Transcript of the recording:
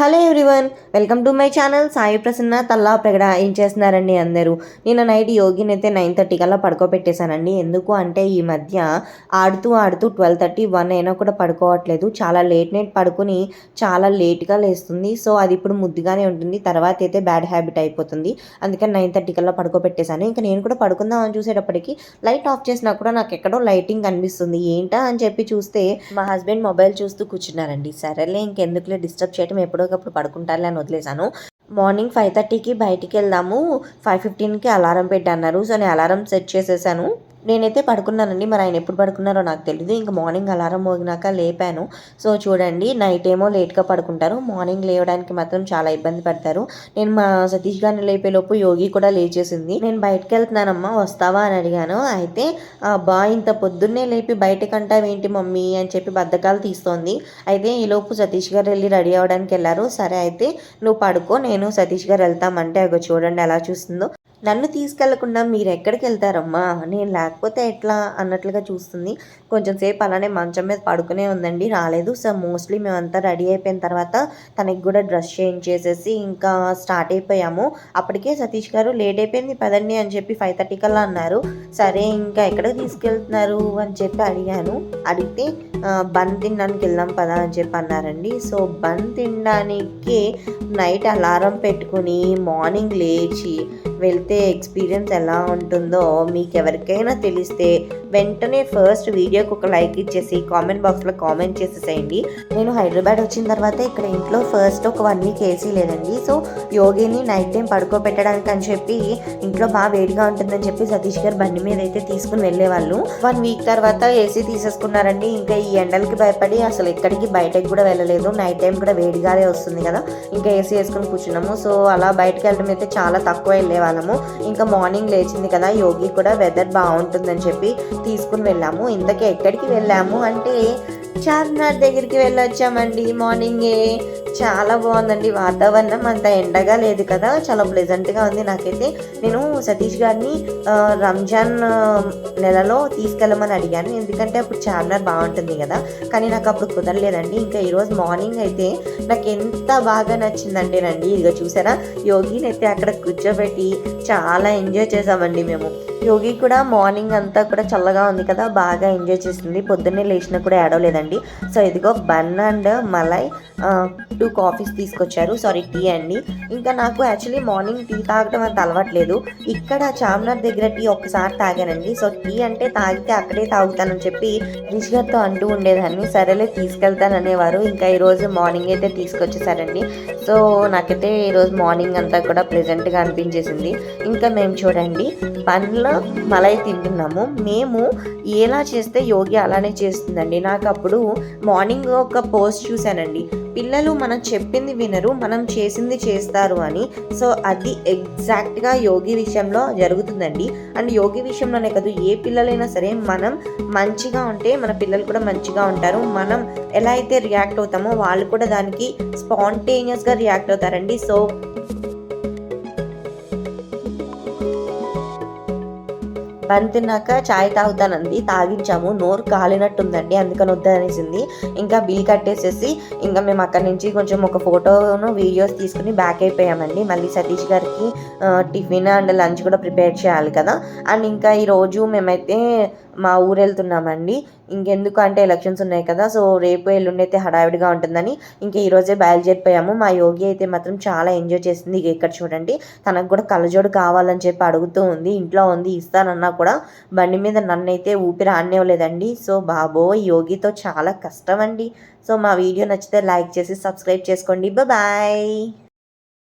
Hello everyone welcome to my channel. Sai Prasanna Tallapragada ఏం చేస్తున్నారండి అందరూ? నిన్న నైట్ యోగిని అయితే నైన్ థర్టీ కల్లా పడుకోబెట్టేశానండి. ఎందుకు అంటే ఈ మధ్య ఆడుతూ ఆడుతూ ట్వెల్వ్ థర్టీ వన్ అయినా కూడా పడుకోవట్లేదు. చాలా లేట్ నైట్ పడుకుని చాలా లేట్గా లేస్తుంది. సో అది ఇప్పుడు ముద్దుగానే ఉంటుంది. తర్వాత అయితే బ్యాడ్ హ్యాబిట్ అయిపోతుంది. అందుకని నైన్ థర్టీ కల్లా పడుకోబెట్టేశాను. ఇంకా నేను కూడా పడుకుందాం అని చూసేటప్పటికి లైట్ ఆఫ్ చేసినా కూడా నాకు ఎక్కడో లైటింగ్ కనిపిస్తుంది ఏంటా అని చెప్పి చూస్తే మా హస్బెండ్ మొబైల్ చూస్తూ కూర్చున్నారండి. సరేలే ఇంకెందుకులే డిస్టర్బ్ చేయడం ఎప్పుడోకప్పుడు పడుకుంటారులే అని వదిలేశాను. మార్నింగ్ ఫైవ్ థర్టీకి బయటికి వెళ్దాము. ఫైవ్ ఫిఫ్టీన్కి అలారం పెట్టి అన్నారు సో నేను అలారం సెట్ చేసేసాను. నేనైతే పడుకున్నానండి. మరి ఆయన ఎప్పుడు పడుకున్నారో నాకు తెలియదు ఇంకా మార్నింగ్ అలారం మోగినాక లేపాను. సో చూడండి నైట్ ఏమో లేట్గా పడుకుంటారు. మార్నింగ్ లేవడానికి మాత్రం చాలా ఇబ్బంది పడతారు. నేను మా సతీష్ గారిని లేపేలోపు యోగి కూడా లేచేసింది. నేను బయటకు వెళ్తున్నానమ్మా వస్తావా అని అడిగాను. అయితే బా ఇంత పొద్దున్నే లేపి బయటకంటావేంటి మమ్మీ? అని చెప్పి బద్దకాలు తీస్తోంది. అయితే ఈలోపు సతీష్ గారు వెళ్ళి రెడీ అవ్వడానికి వెళ్ళారు. సరే అయితే నువ్వు పడుకో నేను సతీష్ గారు వెళ్తామంటే అగో చూడండి ఎలా చూస్తుందో. నన్ను తీసుకెళ్ళకుండా మీరు ఎక్కడికి వెళ్తారమ్మా నేను లేకపోతే ఎట్లా? అన్నట్లుగా చూస్తుంది. కొంచెం సేపు అలానే మంచం మీద పడుకునే ఉందండి. రాలేదు. సో మోస్ట్లీ మేమంతా రెడీ అయిపోయిన తర్వాత తనకి కూడా డ్రెస్ చేంజ్ చేసేసి ఇంకా స్టార్ట్ అయిపోయాము. అప్పటికే సతీష్ గారు లేట్ అయిపోయింది పదండి అని చెప్పి ఫైవ్ థర్టీ కల్లా అన్నారు. సరే ఇంకా ఎక్కడికి తీసుకెళ్తున్నారు అని చెప్పి అడిగాను. అడిగితే బన్ తినడానికి వెళ్దాం పదా అని చెప్పి అన్నారండి. సో బన్ తినడానికి నైట్ అలారం పెట్టుకుని మార్నింగ్ లేచి వెళ్తే ఎక్స్పీరియన్స్ ఎలా ఉంటుందో మీకు ఎవరికైనా తెలిస్తే వెంటనే ఫస్ట్ వీడియోకి ఒక లైక్ ఇచ్చేసి కామెంట్ బాక్స్లో కామెంట్ చేసేసేయండి. నేను హైదరాబాద్ వచ్చిన తర్వాత ఇక్కడ ఇంట్లో ఫస్ట్ ఒక వన్ వీక్ ఏసీ లేదండి. సో యోగిని నైట్ టైం పడుకోబెట్టడానికి అని చెప్పి ఇంట్లో బాగా వేడిగా ఉంటుందని చెప్పి సతీష్ గారు బండి మీద అయితే తీసుకుని వెళ్ళేవాళ్ళు. వన్ వీక్ తర్వాత ఏసీ తీసేసుకున్నారండి. ఇంకా ఈ ఎండలకి భయపడి అసలు ఎక్కడికి బయటకు కూడా వెళ్ళలేదు. నైట్ టైం కూడా వేడిగానే వస్తుంది కదా. ఇంకా ఏసీ వేసుకుని కూర్చున్నాము. సో అలా బయటకు వెళ్ళడం అయితే చాలా తక్కువ వెళ్ళే వాళ్ళము ఇంకా మార్నింగ్ లేచింది కదా. యోగి కూడా వెదర్ బాగుంటుందని చెప్పి తీసుకుని వెళ్ళాము. ఇంతకీ ఎక్కడికి వెళ్ళాము అంటే చార్మినార్ దగ్గరికి వెళ్ళొచ్చామండి. మార్నింగే చాలా బాగుందండి. వాతావరణం అంత ఎండగా లేదు కదా. చాలా ప్లెజెంట్గా ఉంది నాకైతే. నేను సతీష్ గారిని రంజాన్ నెలలో తీసుకెళ్ళమని అడిగాను. ఎందుకంటే అప్పుడు చార్మినార్ బాగుంటుంది కదా. కానీ నాకు అప్పుడు కుదరలేదండి. ఇంకా ఈరోజు మార్నింగ్ అయితే నాకు ఎంత బాగా నచ్చిందండి రండి ఇదిగో చూసారా? యోగిని అయితే అక్కడ కూర్చోబెట్టి చాలా ఎంజాయ్ చేసామండి మేము. యోగి కూడా మార్నింగ్ అంతా కూడా చల్లగా ఉంది కదా. బాగా ఎంజాయ్ చేసింది. పొద్దున్నే లేచినా కూడా ఏడవలేదండి. సో ఇదిగో bun and malai two coffees తీసుకొచ్చారు. సారీ టీ అండి. ఇంకా నాకు యాక్చువల్లీ మార్నింగ్ టీ తాగడం అంత అలవాట్లేదు. ఇక్కడ చామ్నార్ దగ్గర టీ ఒక్కసారి తాగానండి. సో టీ అంటే తాగితే అక్కడే తాగుతానని చెప్పి రిష్ గారితో అంటూ ఉండేదాన్ని. సరేలే తీసుకెళ్తాననేవారు ఇంకా ఈరోజు మార్నింగ్ అయితే తీసుకొచ్చేసారండి. సో నాకైతే ఈరోజు మార్నింగ్ అంతా కూడా ప్లెజెంట్గా అనిపించేసింది. ఇంకా మేము చూడండి. పండ్ల మలై తింటున్నాము. మేము ఎలా చేస్తే యోగి అలానే చేస్తుందండి. నాకు అప్పుడు మార్నింగ్ ఒక పోస్ట్ చూశానండి. పిల్లలు మనం చెప్పింది వినరు మనం చేసింది చేస్తారు అని. సో అది ఎగ్జాక్ట్గా యోగి విషయంలో జరుగుతుందండి. అండ్ యోగి విషయంలోనే కాదు ఏ పిల్లలైనా సరే మనం మంచిగా ఉంటే మన పిల్లలు కూడా మంచిగా ఉంటారు. మనం ఎలా అయితే రియాక్ట్ అవుతామో వాళ్ళు కూడా దానికి స్పాంటేనియస్గా రియాక్ట్ అవుతారండి. సో బన్ తిన్నాక చాయ్ తాగుతానంది. తాగించాము. నోరు కాలినట్టుందండి. అందుకని వద్దనేసింది. ఇంకా బిల్ కట్టేసేసి ఇంకా మేము అక్కడి నుంచి కొంచెం ఒక ఫోటోను వీడియోస్ తీసుకుని బ్యాక్ అయిపోయామండి. మళ్ళీ Satish garu tiffin and lunch కూడా ప్రిపేర్ చేయాలి కదా. అండ్ ఇంకా ఈరోజు మేమైతే మా ఊరు వెళ్తున్నామండి. ఇంకెందుకు అంటే ఎలక్షన్స్ ఉన్నాయి కదా. సో రేపు ఎల్లుండి అయితే హడావిడిగా ఉంటుందని ఇంకా ఈరోజే బయలుదేరిపోయాము. మా యోగి అయితే మాత్రం చాలా ఎంజాయ్ చేసింది. ఇక ఇక్కడ చూడండి. తనకు కూడా కళ్ళజోడు కావాలని చెప్పి అడుగుతూ ఉంది. ఇంట్లో ఉంది. ఇస్తానన్నా కూడా బండి మీద నన్ను అయితే ఊపిరి ఆడనివ్వలేదండి. సో బాబో యోగితో చాలా కష్టం అండి సో మా వీడియో నచ్చితే లైక్ చేసి సబ్స్క్రైబ్ చేసుకోండి. బాయ్.